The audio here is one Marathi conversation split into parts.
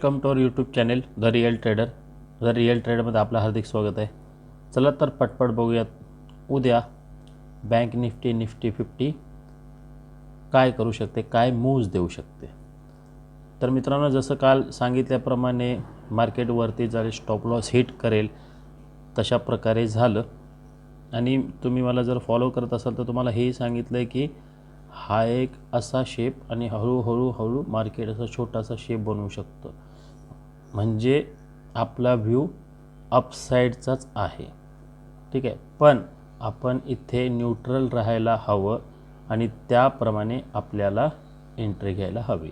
Welcome to our YouTube channel the real trader the real ट्रेडरमध्ये आपलं हार्दिक स्वागत आहे. चला तर पटपट बघूयात. उद्या बँक निफ्टी निफ्टी फिफ्टी काय करू शकते काय मूव्ज देऊ शकते. तर मित्रांनो जसं काल सांगितल्याप्रमाणे मार्केटवरती जरी स्टॉप लॉस हिट करेल तशा प्रकारे झालं. आणि तुम्ही मला जर फॉलो करत असाल तर तुम्हाला हेही सांगितलं आहे की हा एक असा शेप आणि हळूहळू हळू मार्केट असा छोटासा शेप बनवू शकतं. म्हणजे आपला व्ह्यू अपसाईडचाच आहे. ठीक आहे? पण आपण इथे न्यूट्रल राहायला हवं आणि त्याप्रमाणे आपल्याला एंट्री घ्यायला हवी.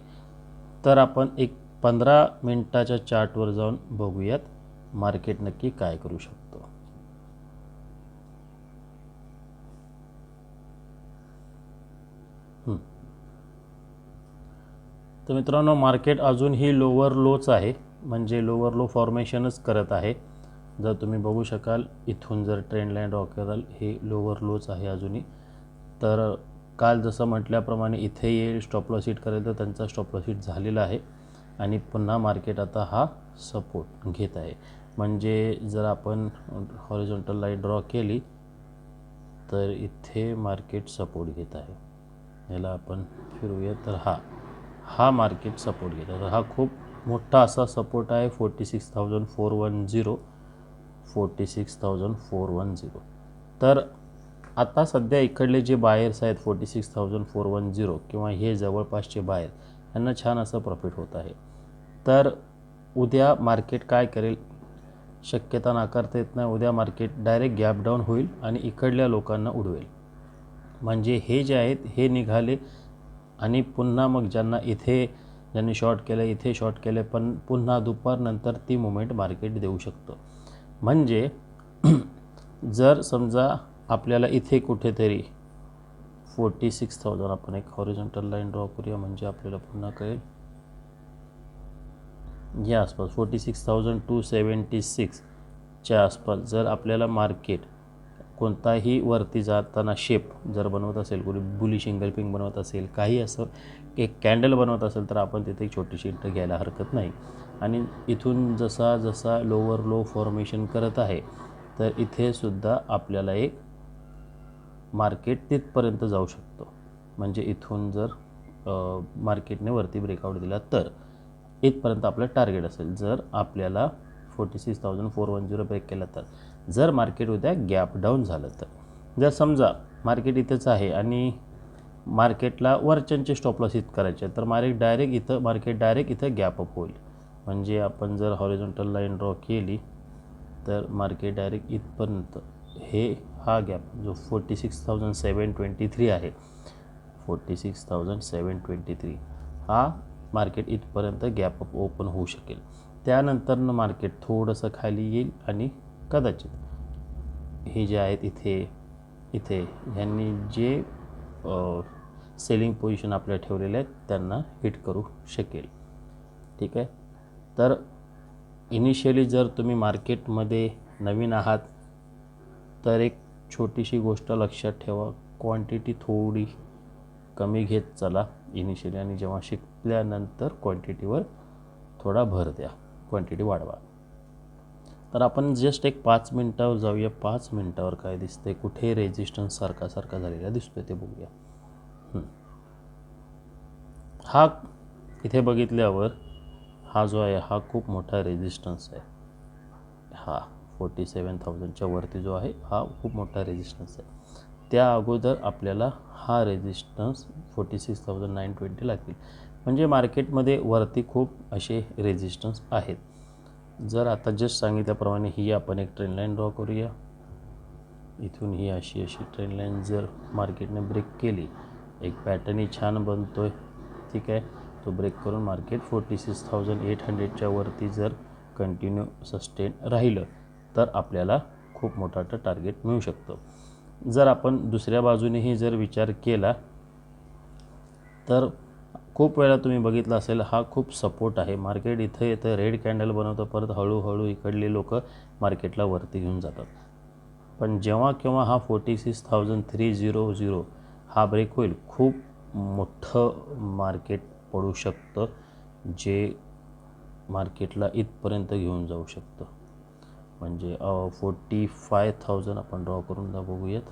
तर आपण एक पंधरा मिनटाच्या चार्टवर जाऊन बघूयात मार्केट नक्की काय करू शकतो. तर मित्रांनो मार्केट अजूनही लोअर लोच आहे. म्हणजे लोअर लो फॉर्मेशनच करत आहे. जर तुम्ही बघू शकाल इथून जर ट्रेंड लाईन ड्रॉ कराल हे लोअर लोच आहे अजूनही. तर काल जसं म्हटल्याप्रमाणे इथे येईल स्टॉपलॉस हिट करेल तर त्यांचा स्टॉपलॉस हिट झालेला आहे. आणि पुन्हा मार्केट आता हा सपोर्ट घेत आहे. म्हणजे जर आपण हॉरिझॉन्टल लाईन ड्रॉ केली तर इथे मार्केट सपोर्ट घेत आहे. याला आपण फिरूया. तर हा हा मार्केट सपोर्ट घेत आहे. तर हा खूप मोठा असा सपोर्ट आहे forty six thousand four one zero forty six thousand four one zero तर आता सध्या इकडले जे बायर्स आहेत forty six thousand four one zero किंवा हे जवळपासचे बायर यांना छान असं प्रॉफिट होत आहे. तर उद्या मार्केट काय करेल? शक्यता नाकारता येत नाही. उद्या मार्केट डायरेक्ट गॅप डाऊन होईल आणि इकडल्या लोकांना उडवेल. म्हणजे हे जे आहेत हे निघाले आणि पुन्हा मग ज्यांना इथे ज्यांनी शॉर्ट केलं इथे शॉर्ट केले पण पुन्हा दुपारनंतर ती मुमेंट मार्केट देऊ शकतं. म्हणजे जर समजा आपल्याला इथे कुठेतरी फोर्टी सिक्स थाउजंड आपण एक हॉरिझॉन्टल लाईन ड्रॉ करूया म्हणजे आपल्याला पुन्हा कळेल. या आसपास forty six thousand two seventy सिक्सच्या आसपास जर आपल्याला मार्केट कोणताही वरती जाताना शेप जर बनवत असेल कोणी शिंगल पिंग बनवत असेल काही असं एक कॅन्डल बनवत असेल तर आपण तिथे एक छोटीशी इंट घ्यायला हरकत नाही. आणि इथून जसा जसा लोअर लो फॉर्मेशन करत आहे तर इथे सुद्धा आपल्याला एक मार्केट तिथपर्यंत जाऊ शकतो. म्हणजे इथून जर मार्केटने वरती ब्रेकआउट दिला तर इथपर्यंत आपलं टार्गेट असेल. जर आपल्याला forty six thousand four one zero break केलं तर. जर मार्केट उद्या गॅप डाऊन झालं तर. जर समजा मार्केट इथंच आहे आणि मार्केटला वरच्यांचे स्टॉप लॉस हिट करायचे तर मार्केट डायरेक्ट इथं मार्केट डायरेक्ट इथं गॅप अप होईल. म्हणजे आपण जर हॉरिझॉन्टल लाईन ड्रॉ केली तर मार्केट डायरेक्ट इथपर्यंत हे हा गॅप जो forty six thousand seven twenty three आहे forty six thousand seven twenty three हा मार्केट इथपर्यंत गॅप अप ओपन होऊ शकेल. त्यानंतरनं मार्केट थोडंसं खाली येईल आणि कदाचित हे जे आहेत इथे इथे ह्यांनी जे सेलिंग पोझिशन आपल्या ठेवलेल्या आहेत त्यांना हिट करू शकेल. ठीक आहे? तर इनिशियली जर तुम्ही मार्केटमध्ये नवीन आहात तर एक छोटीशी गोष्ट लक्षात ठेवा. क्वांटिटी थोडी कमी घेत चला इनिशियली आणि जेव्हा शिकल्यानंतर क्वांटिटीवर थोडा भर द्या. क्वांटिटी वाढवा. तर आपण जस्ट एक पाच मिनटावर जाऊया. पाच मिनटावर काय दिसतंय? कुठे रेजिस्टन्स सारखा सारखा झालेला दिसतोय ते बघूया. हा इथे बघितल्यावर हा जो आहे हा खूप मोठा रेजिस्टन्स आहे. हा फोर्टी सेवन थाउजंडच्या वरती जो आहे हा खूप मोठा रेजिस्टन्स आहे. त्या अगोदर आपल्याला हा resistance forty six thousand nine twenty लागतील. म्हणजे मार्केटमध्ये वरती खूप असे रेजिस्टन्स आहेत. जर आता जस्ट सांगितल्याप्रमाणे ही आपण एक ट्रेन लाईन ड्रॉ करूया. इथून ही अशी अशी ट्रेन लाईन जर मार्केटने ब्रेक केली एक पॅटर्नही छान बनतो आहे ठीक आहे? तो ब्रेक करून market forty six thousand eight हंड्रेडच्या वरती जर कंटिन्यू सस्टेन राहिलं तर आपल्याला खूप मोठा टार्गेट मिळू शकतं. जर आपण दुसऱ्या बाजूनेही जर विचार केला तर खूप वेळा तुम्ही बघितलं असेल हा खूप सपोर्ट आहे. मार्केट इथं येतं रेड कॅन्डल बनवतं परत हळूहळू इकडले लोक मार्केटला वरती घेऊन जातात. पण जेव्हा केव्हा हा forty six thousand three zero zero हा ब्रेक होईल खूप मोठं मार्केट पडू शकतं जे मार्केटला इथपर्यंत घेऊन जाऊ शकतं. म्हणजे फोर्टी फाय थाउजंड आपण ड्रॉ करून दा बघूयात.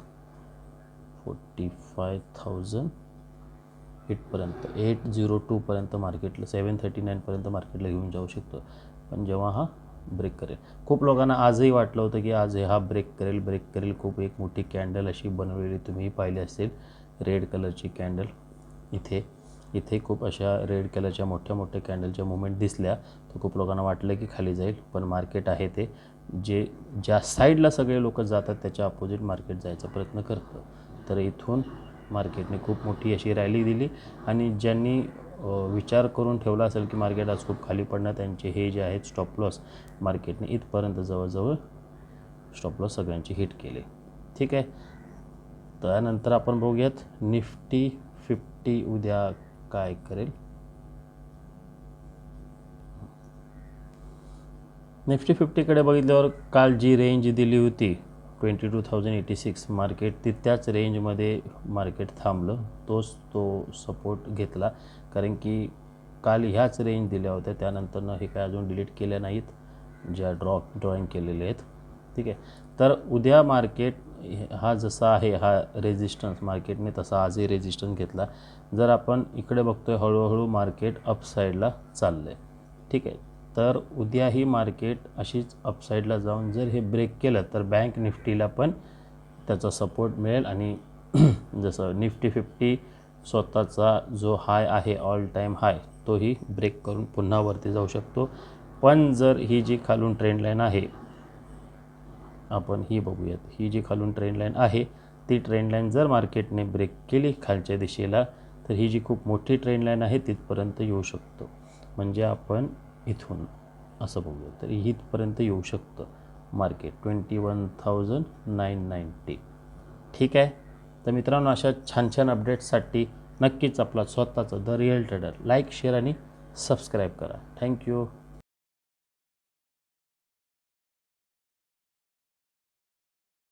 फोर्टी फाय थाउजंड एटपर्यंत एट झिरो टूपर्यंत मार्केटला सेवन थर्टी नाईनपर्यंत मार्केटला घेऊन जाऊ शकतो. पण जेव्हा हा ब्रेक करेल. खूप लोकांना आजही वाटलं होतं की आज हा ब्रेक करेल ब्रेक करेल. खूप एक मोठी कॅन्डल अशी बनवलेली तुम्ही पाहिली असेल. रेड कलरची कॅन्डल इथे इथे खूप अशा रेड कलरच्या मोठ्या मोठ्या कॅन्डलच्या मुवमेंट दिसल्या. तर खूप लोकांना वाटलं की खाली जाईल पण मार्केट आहे ते. जे ज्या साईडला सगळे लोक जातात त्याच्या अपोजिट मार्केट जायचा प्रयत्न करतं. तर इथून मार्केटने खूप मोठी अशी रॅली दिली आणि ज्यांनी विचार करून ठेवला असेल की मार्केट आज खूप खाली पडणार त्यांचे हे जे आहेत स्टॉप लॉस मार्केटने इथपर्यंत जवळजवळ स्टॉप लॉस सगळ्यांचे हिट केले. ठीक आहे? त्यानंतर आपण बघूयात निफ्टी फिफ्टी उद्या काय करेल? निफ्टी फिफ्टीकडे बघितल्यावर काल जी रेंज दिली होती twenty two thousand eighty six market तितक्याच रेंजमध्ये मार्केट थांबलं. तोच तो सपोर्ट घेतला. कारण की काल ह्याच रेंज दिल्या होत्या. त्यानंतरनं हे काय अजून डिलीट केल्या नाहीत. ज्या ड्रॉ ड्रॉईंग केलेले आहेत. ठीक आहे. तर उद्या मार्केट हा जसा आहे हा रेजिस्टन्स मार्केटने तसा आजही रेजिस्टन्स घेतला. जर आपण इकडे बघतोय हळूहळू मार्केट अपसाईडला चाललं आहे ठीक आहे. तर उद्याही मार्केट अशीच अपसाईडला जाऊन जर हे ब्रेक केलं तर बँक निफ्टीला पण त्याचा सपोर्ट मिळेल आणि जसं निफ्टी फिफ्टी स्वतःचा जो हाय आहे ऑल टाईम हाय तोही ब्रेक करून पुन्हा वरती जाऊ शकतो. पण जर ही जी खालून ट्रेंड लाईन आहे आपण ही बघूयात. ही जी खालून ट्रेंड लाईन आहे ती ट्रेंड लाईन जर मार्केटने ब्रेक केली खालच्या दिशेला तर ही जी खूप मोठी ट्रेंड लाईन आहे तिथपर्यंत येऊ शकतो. म्हणजे आपण इथून असं बघूया तर इथपर्यंत येऊ शकतं market twenty one thousand nine ninety ठीक आहे? तर मित्रांनो अशा छान छान अपडेट्ससाठी नक्कीच आपला स्वतःचा the real trader like share आणि सबस्क्राईब करा. Thank you